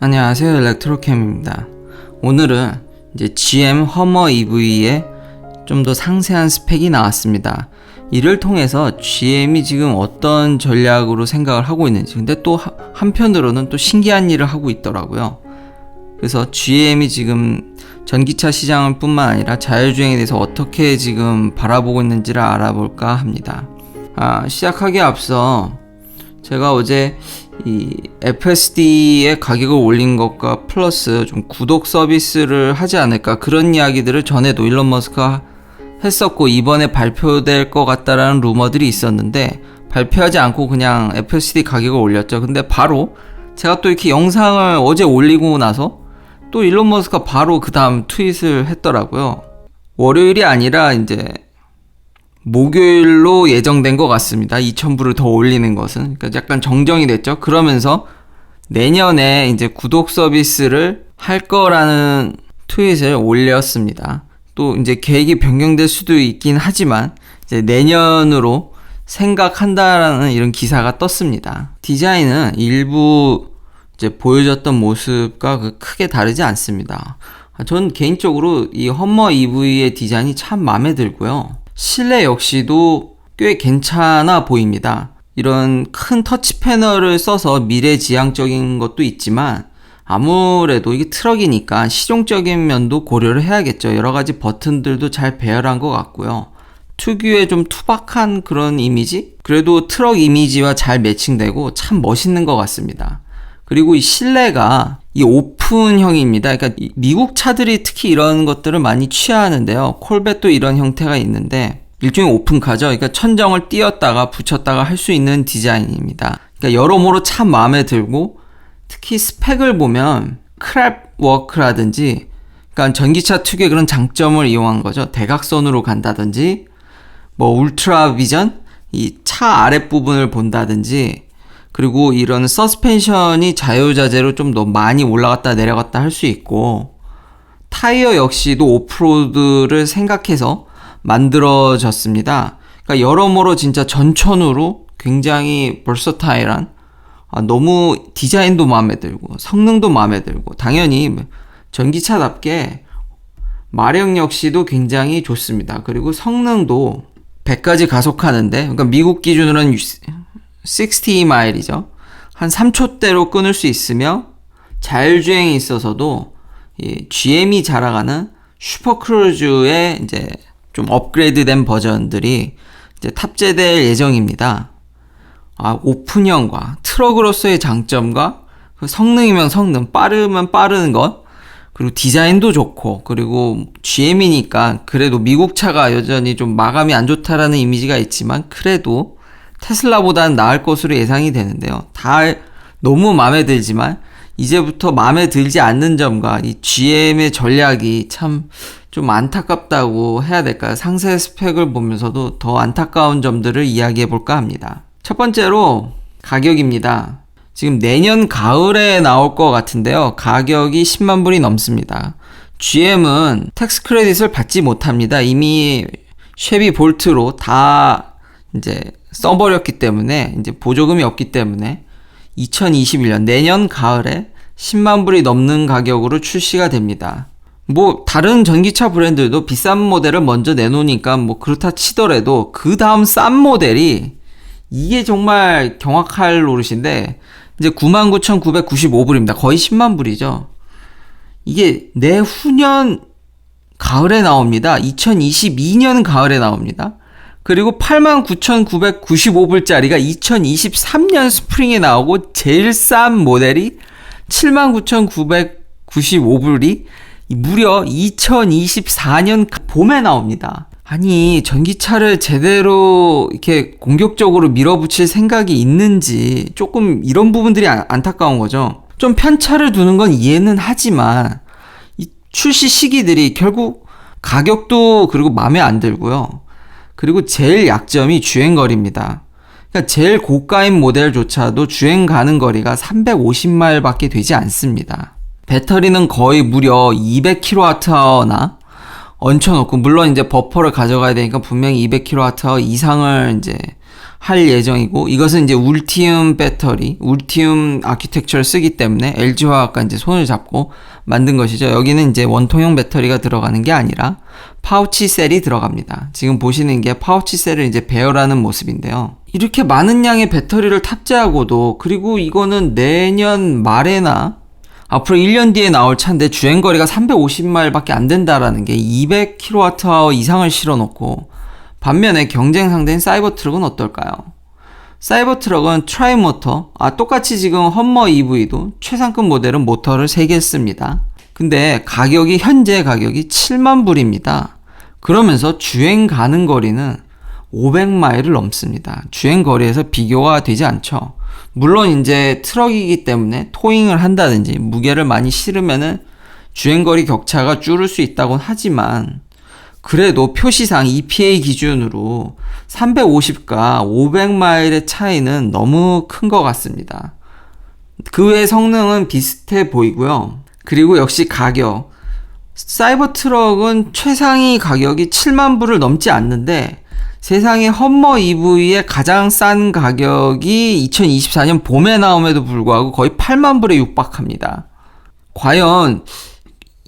안녕하세요 일렉트로캠입니다. 오늘은 이제 GM 허머 EV의 좀 더 상세한 스펙이 나왔습니다. 이를 통해서 GM이 지금 어떤 전략으로 생각을 하고 있는지 근데 또 하- 한편으로는 또 신기한 일을 하고 있더라고요. 그래서 GM이 지금 전기차 시장을 뿐만 아니라 자율주행에 대해서 어떻게 지금 바라보고 있는지를 알아볼까 합니다. 아, 시작하기에 앞서 제가 어제 이 FSD의 가격을 올린 것과 플러스 좀 구독 서비스를 하지 않을까 그런 이야기들을 전에도 일론 머스크가 했었고 이번에 발표될 것 같다라는 루머들이 있었는데 발표하지 않고 그냥 FSD 가격을 올렸죠. 근데 바로 제가 또 이렇게 영상을 어제 올리고 나서 또 일론 머스크가 바로 그 다음 트윗을 했더라고요. 월요일이 아니라 이제 목요일로 예정된 것 같습니다. 2,000부를 더 올리는 것은. 그러니까 약간 정정이 됐죠. 그러면서 내년에 이제 구독 서비스를 할 거라는 트윗을 올렸습니다. 또 이제 계획이 변경될 수도 있긴 하지만 이제 내년으로 생각한다라는 이런 기사가 떴습니다. 디자인은 일부 이제 보여줬던 모습과 그 크게 다르지 않습니다. 아, 전 개인적으로 이 험머 EV의 디자인이 참 마음에 들고요. 실내 역시도 꽤 괜찮아 보입니다. 이런 큰 터치 패널을 써서 미래지향적인 것도 있지만 아무래도 이게 트럭이니까 실용적인 면도 고려를 해야겠죠. 여러 가지 버튼들도 잘 배열한 것 같고요. 특유의 좀 투박한 그런 이미지? 그래도 트럭 이미지와 잘 매칭되고 참 멋있는 것 같습니다. 그리고 이 실내가 이 오픈형입니다. 그러니까 이 미국 차들이 특히 이런 것들을 많이 취하는데요. 콜벳도 이런 형태가 있는데 일종의 오픈카죠. 그러니까 천정을 띄었다가 붙였다가 할 수 있는 디자인입니다. 그러니까 여러모로 참 마음에 들고 특히 스펙을 보면 크랩 워크라든지 그러니까 전기차 특유의 그런 장점을 이용한 거죠. 대각선으로 간다든지 뭐 울트라 비전 이 차 아랫부분을 본다든지 그리고 이런 서스펜션이 자유자재로 좀 더 많이 올라갔다 내려갔다 할 수 있고 타이어 역시도 오프로드를 생각해서 만들어졌습니다. 그러니까 여러모로 진짜 전천후로 굉장히 벌서타일한 아, 너무 디자인도 마음에 들고 성능도 마음에 들고 당연히 전기차답게 마력 역시도 굉장히 좋습니다. 그리고 성능도 100까지 가속하는데 그러니까 미국 기준으로는 60마일이죠. 한 3초대로 끊을 수 있으며 자율주행에 있어서도 이 GM이 자랑하는 슈퍼크루즈의 이제 좀 업그레이드된 버전들이 이제 탑재될 예정입니다. 아, 오픈형과 트럭으로서의 장점과 그 성능이면 성능, 빠르면 빠르는 것, 그리고 디자인도 좋고, 그리고 GM이니까 그래도 미국 차가 여전히 좀 마감이 안 좋다라는 이미지가 있지만, 그래도 테슬라보다는 나을 것으로 예상이 되는데요. 다 너무 마음에 들지만, 이제부터 마음에 들지 않는 점과 이 GM의 전략이 참 좀 안타깝다고 해야 될까요? 상세 스펙을 보면서도 더 안타까운 점들을 이야기해 볼까 합니다. 첫 번째로 가격입니다. 지금 내년 가을에 나올 것 같은데요. 가격이 10만 불이 넘습니다. GM은 텍스 크레딧을 받지 못합니다. 이미 쉐비 볼트로 다 이제 써버렸기 때문에 이제 보조금이 없기 때문에 2021년 내년 가을에 10만 불이 넘는 가격으로 출시가 됩니다. 뭐 다른 전기차 브랜드도 비싼 모델을 먼저 내놓으니까 뭐 그렇다 치더라도 그 다음 싼 모델이 이게 정말 경악할 노릇인데 이제 99,995불입니다. 거의 10만 불이죠. 이게 내후년 가을에 나옵니다. 2022년 가을에 나옵니다. 그리고 89,995불짜리가 2023년 스프링에 나오고 제일 싼 모델이 79,995불이 무려 2024년 봄에 나옵니다. 아니, 전기차를 제대로 이렇게 공격적으로 밀어붙일 생각이 있는지 조금 이런 부분들이 안- 안타까운 거죠. 좀 편차를 두는 건 이해는 하지만 이 출시 시기들이 결국 가격도 그리고 마음에 안 들고요. 그리고 제일 약점이 주행거리입니다. 그러니까 제일 고가인 모델조차도 주행 가는 거리가 350마일밖에 되지 않습니다. 배터리는 거의 무려 200kWh나 얹혀놓고 물론 이제 버퍼를 가져가야 되니까 분명히 200kWh 이상을 이제 할 예정이고 이것은 이제 울티움 배터리, 울티움 아키텍처를 쓰기 때문에 LG화학과 이제 손을 잡고 만든 것이죠. 여기는 이제 원통형 배터리가 들어가는 게 아니라 파우치 셀이 들어갑니다. 지금 보시는 게 파우치 셀을 이제 배열하는 모습인데요. 이렇게 많은 양의 배터리를 탑재하고도 그리고 이거는 내년 말에나 앞으로 1년 뒤에 나올 차인데 주행거리가 350마일밖에 안 된다라는 게 200kWh 이상을 실어놓고 반면에 경쟁 상대인 사이버 트럭은 어떨까요? 사이버 트럭은 트라이 모터, 아 똑같이 지금 험머 EV도 최상급 모델은 모터를 3개 씁니다. 근데 가격이 현재 가격이 7만 불입니다. 그러면서 주행 가는 거리는 500마일을 넘습니다. 주행 거리에서 비교가 되지 않죠. 물론 이제 트럭이기 때문에 토잉을 한다든지 무게를 많이 실으면은 주행거리 격차가 줄을 수 있다곤 하지만 그래도 표시상 EPA 기준으로 350과 500마일의 차이는 너무 큰 것 같습니다. 그 외 성능은 비슷해 보이고요. 그리고 역시 가격. 사이버 트럭은 최상위 가격이 7만 불을 넘지 않는데 세상에 험머 EV의 가장 싼 가격이 2024년 봄에 나옴에도 불구하고 거의 8만 불에 육박합니다. 과연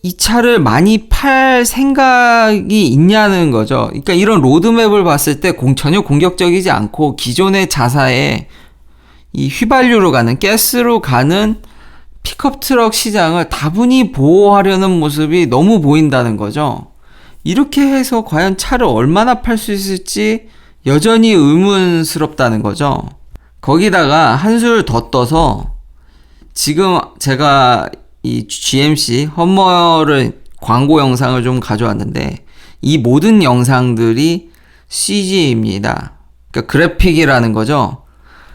이 차를 많이 팔 생각이 있냐는 거죠. 그러니까 이런 로드맵을 봤을 때 공, 전혀 공격적이지 않고 기존의 자사에 이 휘발유로 가는 가스로 가는 픽업 트럭 시장을 다분히 보호하려는 모습이 너무 보인다는 거죠. 이렇게 해서 과연 차를 얼마나 팔 수 있을지 여전히 의문스럽다는 거죠. 거기다가 한술 더 떠서 지금 제가 이 GMC 험머를 광고 영상을 좀 가져왔는데 이 모든 영상들이 CG입니다. 그러니까 그래픽이라는 거죠.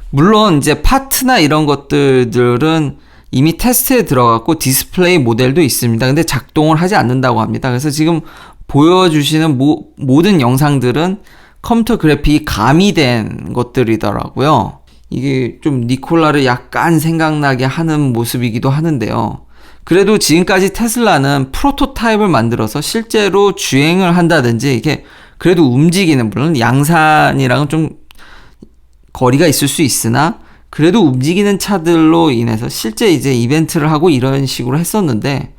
물론 이제 파트나 이런 것들은 이미 테스트에 들어갔고 디스플레이 모델도 있습니다. 근데 작동을 하지 않는다고 합니다. 그래서 지금 보여주시는 모, 모든 영상들은 컴퓨터 그래픽이 가미된 것들이더라고요. 이게 좀 니콜라를 약간 생각나게 하는 모습이기도 하는데요. 그래도 지금까지 테슬라는 프로토타입을 만들어서 실제로 주행을 한다든지 이게 그래도 움직이는 물론 양산이랑은 좀 거리가 있을 수 있으나 그래도 움직이는 차들로 인해서 실제 이제 이벤트를 하고 이런 식으로 했었는데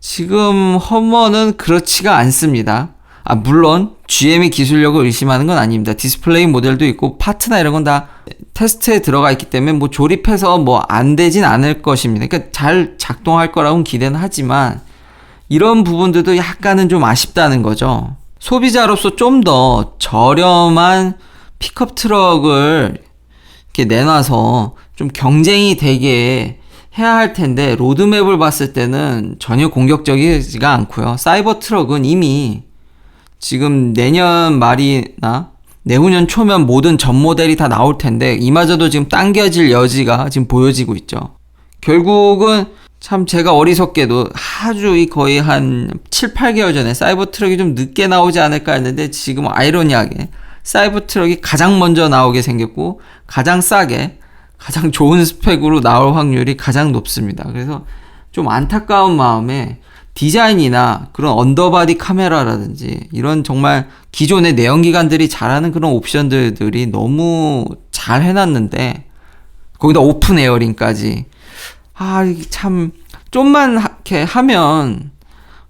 지금 험머는 그렇지가 않습니다. 아, 물론 GM의 기술력을 의심하는 건 아닙니다. 디스플레이 모델도 있고 파트나 이런 건 다 테스트에 들어가 있기 때문에 뭐 조립해서 뭐 안 되진 않을 것입니다. 그러니까 잘 작동할 거라고는 기대는 하지만 이런 부분들도 약간은 좀 아쉽다는 거죠. 소비자로서 좀 더 저렴한 픽업 트럭을 이렇게 내놔서 좀 경쟁이 되게 해야 할 텐데 로드맵을 봤을 때는 전혀 공격적이지가 않고요. 사이버 트럭은 이미 지금 내년 말이나 내후년 초면 모든 전 모델이 다 나올 텐데 이마저도 지금 당겨질 여지가 지금 보여지고 있죠. 결국은 참 제가 어리석게도 아주 거의 한 7, 8개월 전에 사이버 트럭이 좀 늦게 나오지 않을까 했는데 지금 아이러니하게 사이버 트럭이 가장 먼저 나오게 생겼고 가장 싸게 가장 좋은 스펙으로 나올 확률이 가장 높습니다. 그래서 좀 안타까운 마음에 디자인이나 그런 언더바디 카메라라든지 이런 정말 기존의 내연기관들이 잘하는 그런 옵션들이 너무 잘 해놨는데 거기다 오픈 에어링까지 아 참 좀만 이렇게 하면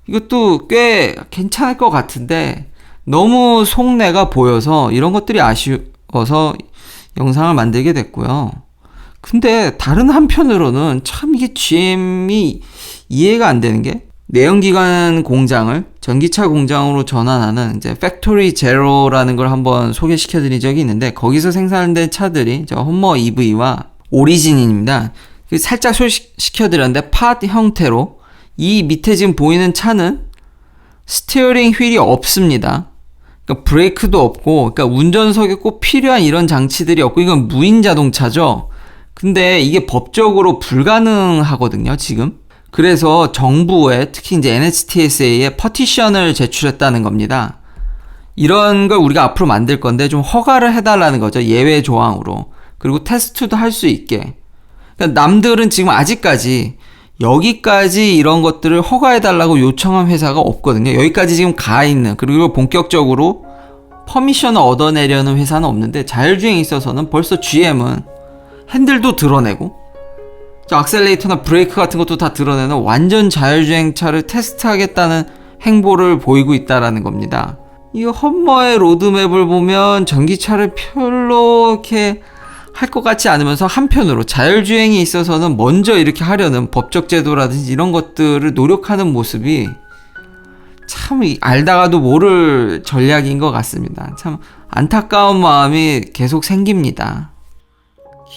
이것도 꽤 괜찮을 것 같은데 너무 속내가 보여서 이런 것들이 아쉬워서 영상을 만들게 됐고요. 근데 다른 한편으로는 참 이게 GM이 이해가 안 되는 게 내연기관 공장을 전기차 공장으로 전환하는 이제 팩토리 제로라는 걸 한번 소개시켜 드린 적이 있는데 거기서 생산된 차들이 저 홈머 EV와 오리진입니다. 살짝 소개시켜 드렸는데 팟 형태로 이 밑에 지금 보이는 차는 스티어링 휠이 없습니다. 그러니까 브레이크도 없고, 그러니까 운전석에 꼭 필요한 이런 장치들이 없고, 이건 무인 자동차죠. 근데 이게 법적으로 불가능하거든요, 지금. 그래서 정부에 특히 이제 NHTSA에 퍼티션을 제출했다는 겁니다. 이런 걸 우리가 앞으로 만들 건데 좀 허가를 해달라는 거죠. 예외 조항으로. 그리고 테스트도 할 수 있게. 그러니까 남들은 지금 아직까지 여기까지 이런 것들을 허가해달라고 요청한 회사가 없거든요. 여기까지 지금 가 있는, 그리고 본격적으로 퍼미션을 얻어내려는 회사는 없는데 자율주행에 있어서는 벌써 GM은 핸들도 드러내고 저 악셀레이터나 브레이크 같은 것도 다 드러내는 완전 자율주행 차를 테스트하겠다는 행보를 보이고 있다라는 겁니다. 이 험머의 로드맵을 보면 전기차를 별로 이렇게 할 것 같지 않으면서 한편으로 자율주행에 있어서는 먼저 이렇게 하려는 법적 제도라든지 이런 것들을 노력하는 모습이 참 이- 알다가도 모를 전략인 것 같습니다. 참 안타까운 마음이 계속 생깁니다.